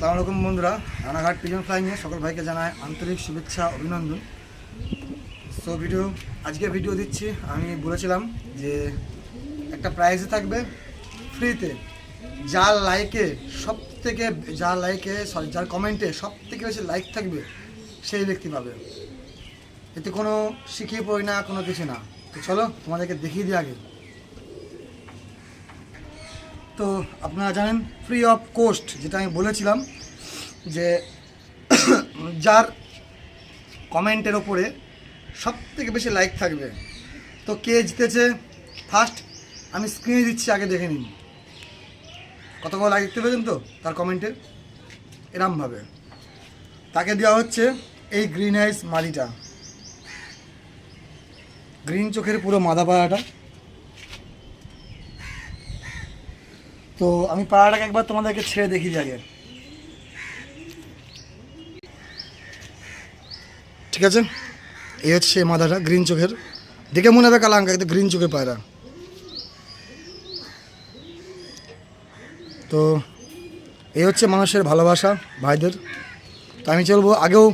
আসসালামু আলাইকুম বন্ধুরা, রানাঘাট পিজন ফ্লাইংয়ে সকল ভাইকে জানায় আন্তরিক শুভেচ্ছা, অভিনন্দন। সো ভিডিও আজকে ভিডিও দিচ্ছি, আমি বলেছিলাম যে একটা প্রাইজে থাকবে ফ্রিতে যার লাইকে সব থেকে যার লাইকে সরি যার কমেন্টে সব থেকে বেশি লাইক থাকবে, সেই ব্যক্তি পাবে। এতে কোনো শিখিয়ে পড়ি না, কোনো কিছু না। তো চলো তোমাদেরকে দেখিয়ে দিই আগে। তো আপনারা জানেন ফ্রি অফ কোস্ট যেটা আমি বলেছিলাম, যে যার কমেন্টের ওপরে সব থেকে বেশি লাইক থাকবে। তো কে জিতেছে? ফার্স্ট আমি স্ক্রিনে দিচ্ছি, আগে দেখে নিন। কতগুলো লাইক দেখতে পেয়েছেন তো? তার কমেন্টে। এরমভাবে। তাকে দেওয়া হচ্ছে এই গ্রিন আইস মালিটা গ্রিন চোখের পুরো মাদা পাড়াটা তো আমি পাড়াটাকে একবার তোমাদেরকে ছেড়ে দেখি আগে। ঠিক আছে? এই হচ্ছে মাদাটা গ্রিন চোখের। দেখে মনে হবে কালাঙ্কা কিন্তু গ্রিন চোখের পায়রা তো এই হচ্ছে মানুষের ভালোবাসা ভাইদের। তো আমি চলবো, আগেও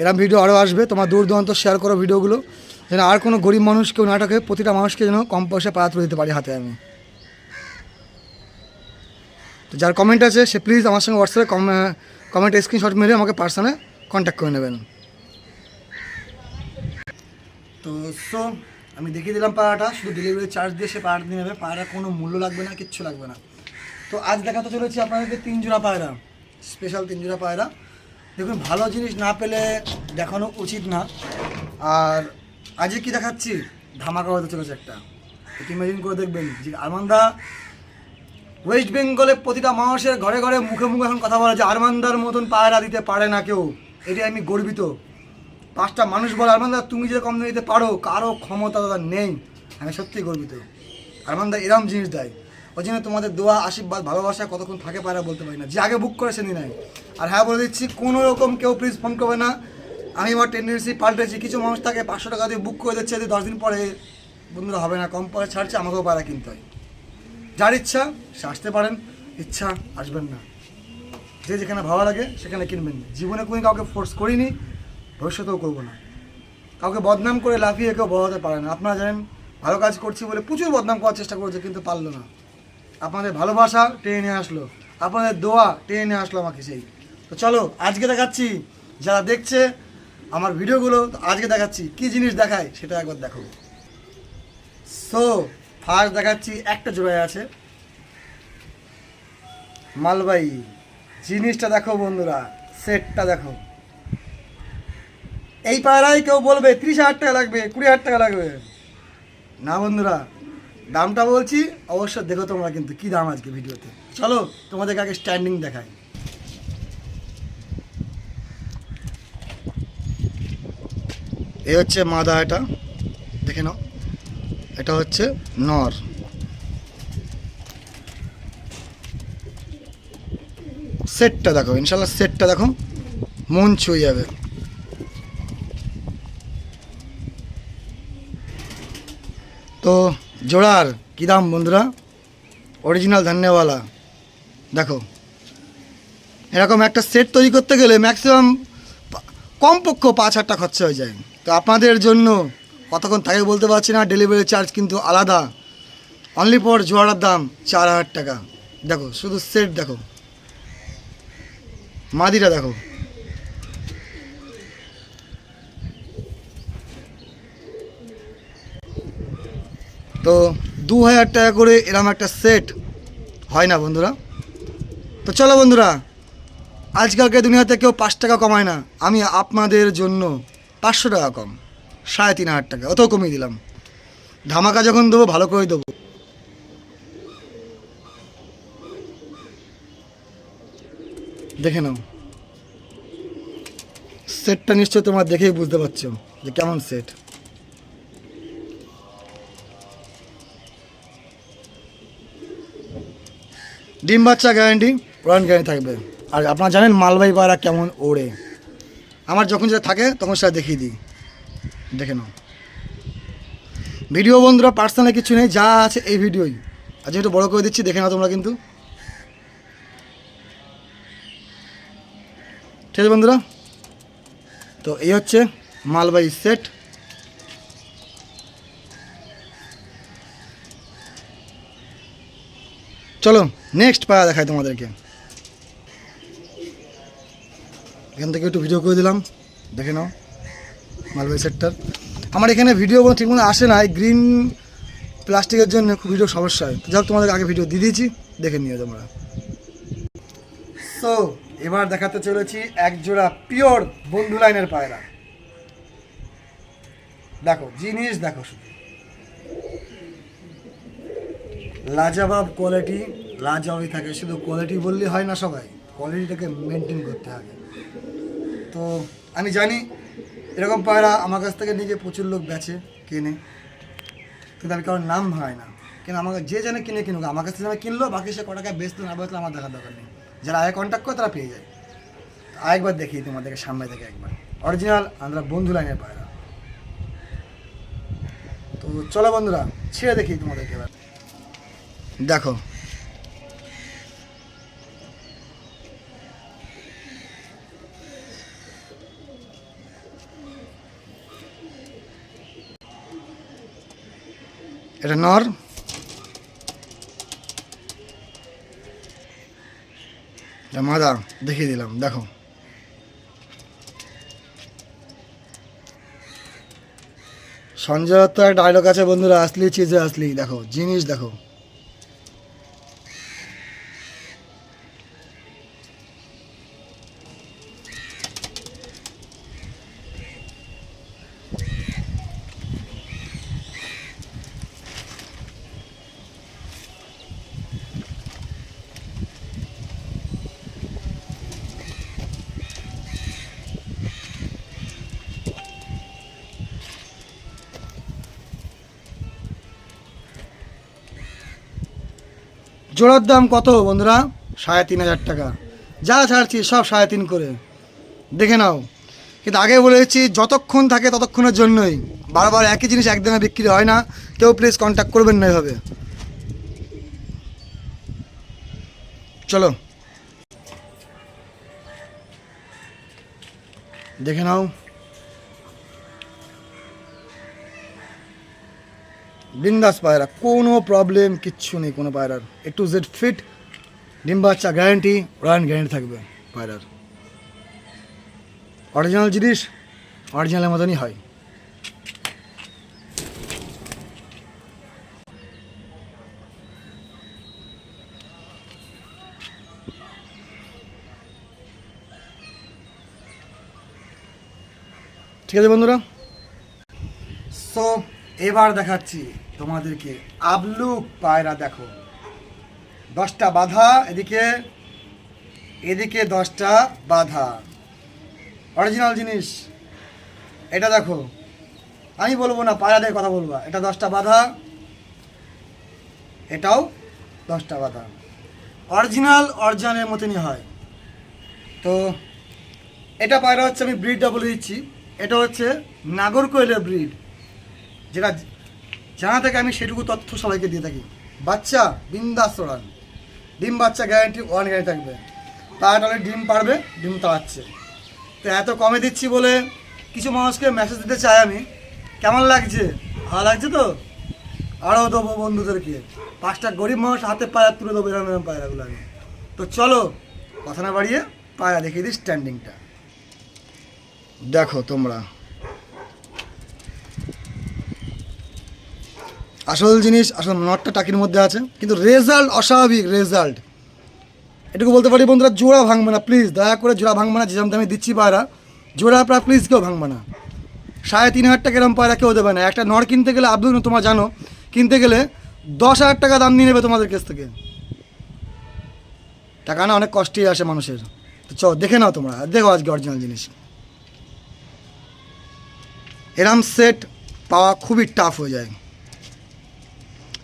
এরম ভিডিও আরও আসবে, তোমার দূর দূরান্ত শেয়ার করো ভিডিওগুলো যেন আর কোনো গরিব মানুষ কেউ নাটকে প্রতিটা মানুষকে যেন কম পয়সা পাড়া তুলে দিতে পারি হাতে আমি। তো যার কমেন্ট আছে, সে প্লিজ আমার সঙ্গে হোয়াটসঅ্যাপে কমেন্ট স্ক্রিনশট মেরে আমাকে পার্সোনে কন্ট্যাক্ট করে নেবেন। তো সো আমি দেখিয়ে দিলাম পাড়াটা, শুধু ডেলিভারি চার্জ দিয়ে সে পাড়া দিয়ে নেবে। পায়রা কোনো মূল্য লাগবে না, কিচ্ছু লাগবে না। তো আজ দেখাতে চলেছি আপনাদেরকে তিন জোড়া পায়রা স্পেশাল তিন জোড়া পায়রা। দেখুন, ভালো জিনিস না পেলে দেখানো উচিত না। আর আজকে কি দেখাচ্ছি? ধামাকা হতে চলেছে একটা। ইমাজিন করে দেখবেন যে আরমান্দা ওয়েস্ট বেঙ্গলে প্রতিটা মানুষের ঘরে ঘরে মুখে মুখে এখন কথা বলা যে আরমান্দার মতন পায়রা দিতে পারে না কেউ। এটাই আমি গর্বিত। পাঁচটা মানুষ বলে, আরমান্দা, তুমি যে কম দিতে পারো, কারও ক্ষমতা দাদা নেই। আমি সত্যিই গর্বিত। আরমান্দা এরম জিনিস দেয়। ওই জন্য তোমাদের দোয়া, আশীর্বাদ, ভালোবাসা কতক্ষণ থাকে পায়রা বলতে পারি না। যে আগে বুক করে সেদিন নাই। আর হ্যাঁ বলে দিচ্ছি, কোনো রকম কেউ প্লিজ ফোন করবে না। আমি আমার টেন্ডেন্সি পাল্টেছি। কিছু মানুষ তাকে পাঁচশো টাকা দিয়ে বুক করে দিচ্ছে দশ দিন পরে বন্ধুরা হবে না, কম পয়সা ছাড়ছে, আমাকেও পায়রা কিনতে হয়। যার ইচ্ছা, সে আসতে পারেন। ইচ্ছা আসবেন না। যে যেখানে ভালো লাগে, সেখানে কিনবেন। জীবনে কোনো কাউকে ফোর্স করিনি, ভবিষ্যতেও করব না। কাউকে বদনাম করে লাফিয়ে কেউ বড় হতে পারে না। আপনারা জানেন, ভালো কাজ করছি বলে প্রচুর বদনাম করার চেষ্টা করেছে, কিন্তু পারল না। আপনাদের ভালোবাসা টেনে নিয়ে আসলো। আপনাদের দোয়া টেনে নিয়ে আসলো আমাকে সেই। তো চলো, আজকে দেখাচ্ছি। যারা দেখছে আমার ভিডিওগুলো আজকে দেখাচ্ছি। কি জিনিস দেখায়, সেটা একবার দেখো। সো ফার্স্ট দেখাচ্ছি, একটা জোড়ায় আছে। মালবাই জিনিসটা দেখো বন্ধুরা, সেটটা দেখো। এই পায়রাই কেউ বলবে, ত্রিশ হাজার টাকা লাগবে, কুড়ি হাজার টাকা লাগবে। না বন্ধুরা, দামটা বলছি, অবশ্য দেখো তোমরা কিন্তু কি দাম আজকে ভিডিওতে। চলো, তোমাদেরকে আগে স্ট্যান্ডিং দেখাই। এই হচ্ছে মাদা এটা দেখে নাও। এটা হচ্ছে নর। সেটটা দেখো, ইনশাল্লাহ সেটটা দেখো, মন ছুঁয়ে যাবে। তো জোড়ার কী দাম বন্ধুরা? অরিজিনাল ধান্যওয়ালা। দেখো, এরকম একটা সেট তৈরি করতে গেলে ম্যাক্সিমাম কমপক্ষ পাঁচ হাজার টাকা খরচা হয়ে যায়। তো আপনাদের জন্য কতক্ষণ থাকে বলতে পারছি না ডেলিভারি চার্জ কিন্তু আলাদা। অনলি ফর জোয়ারার দাম চার হাজার টাকা। দেখো, শুধু সেট দেখো। মাদিটা দেখো। তো দু হাজার টাকা করে এরম একটা সেট হয় না বন্ধুরা। তো চলো বন্ধুরা, আজকালকে দুনিয়াতে কেউ পাঁচ টাকা কমায় না। আমি আপনাদের জন্য পাঁচশো টাকা কম। সাড়ে তিন হাজার টাকা অত কমিয়ে দিলাম। ধামাকা যখন দেবো, ভালো করে দেবো। দেখে নাও। সেটটা নিশ্চয় তোমরা দেখেই বুঝতে পারছ যে কেমন সেট ডিম বাচ্চা গ্যারান্টি উড়ান গ্যারান্টি থাকবে। আর আপনারা জানেন মালবাহী পায়রা কেমন ওড়ে। আমার যখন যেটা থাকে, তখন সেটা দেখিয়ে দিই। দেখে নাও। ভিডিও বন্ধুরা পার্সোনালি কিছু নেই, যা আছে এই ভিডিওই। আর একটু বড় করে দিচ্ছি, দেখে নাও তোমরা কিন্তু। ঠিক আছে বন্ধুরা? তো এই হচ্ছে মালবাহী সেট চলো নেক্সট পায়া দেখাই তোমাদেরকে। এখান থেকে একটু ভিডিও করে দিলাম, দেখে নাও। মালবাহী সেটটার আমার এখানে ভিডিও কোনো ঠিকমতো আসে না গ্রিন প্লাস্টিকের জন্য খুব ভিডিও সমস্যা হয়। যাই হোক তোমাদের আগে ভিডিও দিয়ে দিয়েছি, দেখে নিও তোমরা সো এবার দেখাতে চলেছি এক জোড়া পিওর বন্ধু লাইনের পায়রা। দেখো, জিনিস দেখো শুধু। লাজাবাব কোয়ালিটি লাজাবাবই থাকে। শুধু কোয়ালিটি বললে হয় না সবাই। কোয়ালিটিটাকে মেনটেন করতে হবে। তো, আমি জানি এরকম পায়রা আমার কাছ থেকে নিজে প্রচুর লোক বেচে, কেনে। কিন্তু আমি কারোর নাম হয় না। কিন্তু আমাকে যে জানে কিনে কিনুক, আমার কাছ থেকে কিনলো, বাকি সে ক টাকায় বেচতো না বেচলো, আমার দেখার দরকার নেই। যারা আগে কন্ট্যাক্ট করে তারা পেয়ে যায়। আরেকবার দেখি তোমাদেরকে সামনে থেকে একবার। অরিজিনাল আমরা বন্ধু লাইনের পায়রা। তো চলো বন্ধুরা, ছেড়ে দেখি তোমাদেরকে এবার। দেখো এটা নর মাদা দেখিয়ে দিলাম দেখো সঞ্জয় তো একটা ডায়লগ আছে, বন্ধুরা, আসলি চিজে আসলি, দেখো, জিনিস দেখো। জোড়ার দাম কত, বন্ধুরা? সাড়ে তিন হাজার টাকা। যা ছাড়ছি, সব সাড়ে তিন করে। দেখে নাও। কিন্তু আগে বলেছি যতক্ষণ থাকে ততক্ষণের জন্যই। বারবার একই জিনিস একদিনে বিক্রি হয় না। কেউ প্লিজ কন্ট্যাক্ট করবেন না এভাবে। চলো। দেখে নাও। বিন্দাস পায়রা, কোনো প্রবলেম কিচ্ছু নেই কোনো পায়রার। এ টু জেড ফিট ডিম বাচ্চা গ্যারান্টি রান গ্যারান্টি থাকবে পায়রার। অরিজিনাল জিনিস অরিজিনালের মতনই হয়। ঠিক আছে বন্ধুরা? সো এবার দেখাচ্ছি তোমাদেরকে আবলু পায়রা দেখো। দশটা বাধা, এদিকে এদিকে দশটা বাধা। অরিজিনাল জিনিস, এটা দেখো। আমি বলব না, পায়রা দিয়ে কথা বলবা। এটা দশটা বাধা, এটাও দশটা বাধা। অরিজিনাল অরিজিনালের মতনই হয়। তো, এটা পায়রা হচ্ছে আমি ব্রিডটা বলে দিচ্ছি। এটা হচ্ছে নাগরকোয়েলের ব্রিড যেটা জানা থেকে আমি সেটুকু তথ্য সবাইকে দিয়ে থাকি। বাচ্চা বিন্দাস ওড়ান ডিম বাচ্চা গ্যারান্টি ওয়ান গ্যারান্টি থাকবে। তাড়াতাড়ি ডিম পারবে ডিম তাড়াচ্ছে। তো এত কমে দিচ্ছি বলে কিছু মানুষকে মেসেজ দিতে চাই আমি। কেমন লাগছে? ভালো লাগছে তো? আরও দেবো বন্ধুদেরকে। পাঁচটা গরিব মানুষ হাতে পায়রা তুলে দেবো, এরকম এরকম পায়রাগুলো আমি। তো চলো, কথা না বাড়িয়ে পায়রা দেখিয়ে দিই স্ট্যান্ডিংটা দেখো তোমরা। আসল জিনিস, আসল নটটা টাকির মধ্যে আছে, কিন্তু রেজাল্ট অস্বাভাবিক রেজাল্ট এটুকু বলতে পারি বন্ধুরা, জোড়া ভাঙবে না প্লিজ দয়া করে জোড়া ভাঙবে না যেরকম দামে দিচ্ছি পায়রা। জোড়া আপনারা প্লিজ কেউ ভাঙবে না। সাড়ে তিন হাজার টাকা এরকম পায়রা কেউ দেবে না। একটা নর কিনতে গেলে, আব্দুল তোমরা জানো, কিনতে গেলে দশ হাজার টাকা দাম নিয়ে নেবে তোমাদের কাছ থেকে। টাকা না, অনেক কষ্টই আসে মানুষের। তো চ দেখে নাও তোমরা, দেখো আজকে অরিজিনাল জিনিস। এরম সেট পাওয়া খুবই টাফ হয়ে যায়।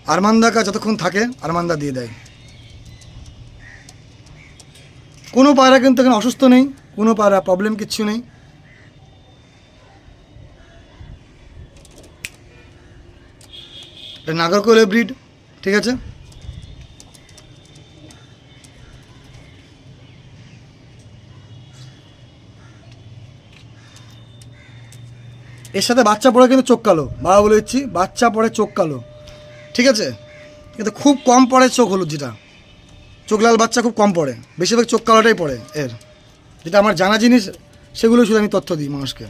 আরমান্দাকা যতক্ষণ থাকে আরমান্দা দিয়ে দেয়। কোনো পায়রা কিন্তু এখানে অসুস্থ নেই, কোনো পায়রা প্রবলেম কিচ্ছু নেই। এটা নাগরকোলে ব্রিড ঠিক আছে? এর সাথে বাচ্চা পড়ে কিন্তু চোখ কালো। বাবা বলে দিচ্ছি, বাচ্চা পড়ে চোখ কালো। ঠিক আছে? কিন্তু খুব কম পড়ে চোখ হলুদ যেটা। চোখ লাল বাচ্চা খুব কম পড়ে। বেশিরভাগ চোখ কালোটাই পড়ে এর। যেটা আমার জানা জিনিস সেগুলো শুধু আমি তথ্য দিই মানুষকে।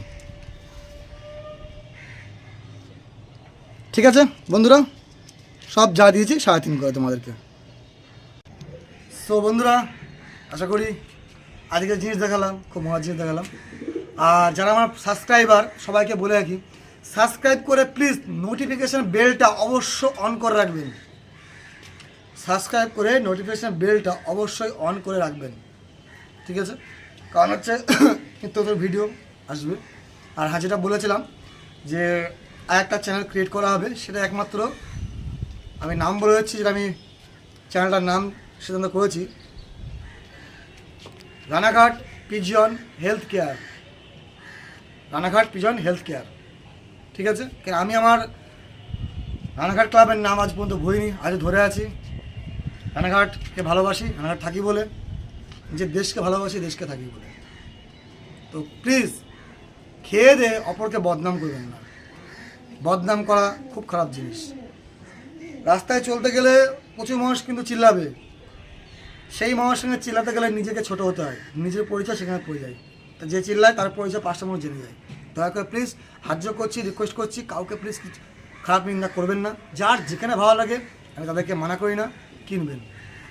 ঠিক আছে? বন্ধুরা, সব যা দিয়েছি সাড়ে তিন করে তোমাদেরকে। সো বন্ধুরা, আশা করি আজকের জিনিস দেখালাম, খুব মজার জিনিস দেখালাম। আর যারা আমার সাবস্ক্রাইবার সবাইকে বলে রাখি সাবস্ক্রাইব করে প্লিজ নোটিফিকেশান বেলটা অবশ্য অন করে রাখবেন। সাবস্ক্রাইব করে নোটিফিকেশান বেলটা অবশ্যই অন করে রাখবেন। ঠিক আছে? কারণ হচ্ছে নতুন ভিডিও আসবে। আর হ্যাঁ যেটা বলেছিলাম যে আর একটা চ্যানেল ক্রিয়েট করা হবে, সেটা একমাত্র আমি নাম বলে যাচ্ছি যেটা আমি চ্যানেলটার নাম সিদ্ধান্ত করেছি। Ranaghat pigeon health care. Ranaghat pigeon health care. ঠিক আছে? আমি আমার রানাঘাট ক্লাবের নাম আজ পর্যন্ত ভুলিনি আজ ধরে আছি। রানাঘাটকে ভালোবাসি, রানাঘাট থাকি বলে যে দেশকে ভালোবাসি, দেশকে থাকি বলে। তো প্লিজ খেয়ে দে, অপরকে বদনাম করবেন না। বদনাম করা খুব খারাপ জিনিস। রাস্তায় চলতে গেলে প্রচুর মানুষ কিন্তু চিল্লাবে। সেই মানুষের সঙ্গে চিল্লাতে গেলে নিজেকে ছোট হতে হয়। নিজের পরিচয় সেখানে পড়ে যায়। তো যে চিল্লায়, তার পরিচয় পাঁচটা মানুষ জেনে যায়। দয়া করে প্লিজ হার্য করছি রিকোয়েস্ট করছি, কাউকে প্লিজ খারাপ নিন্দা করবেন না। যার যেখানে ভালো লাগে, আমি তাদেরকে মানা করি না, কিনবেন।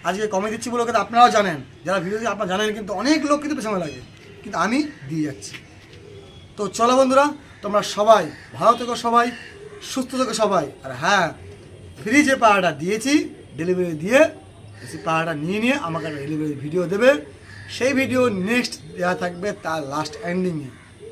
আজকে কমে দিচ্ছি বলে কথা আপনারাও জানেন। যারা ভিডিও আপনারা জানেন, কিন্তু অনেক লোক কিন্তু পেছনে লাগে। কিন্তু আমি দিয়ে যাচ্ছি। তো চলো বন্ধুরা, তোমরা সবাই, ভালো থেকো সবাই, সুস্থ থেকো সবাই। আর হ্যাঁ ফ্রি যে পাহাড়টা দিয়েছি ডেলিভারি দিয়ে সেই পাহাড়টা নিয়ে নিয়ে আমাকে একটা ডেলিভারি ভিডিও দেবে। সেই ভিডিও নেক্সট দেওয়া থাকবে তার লাস্ট এন্ডিংয়ে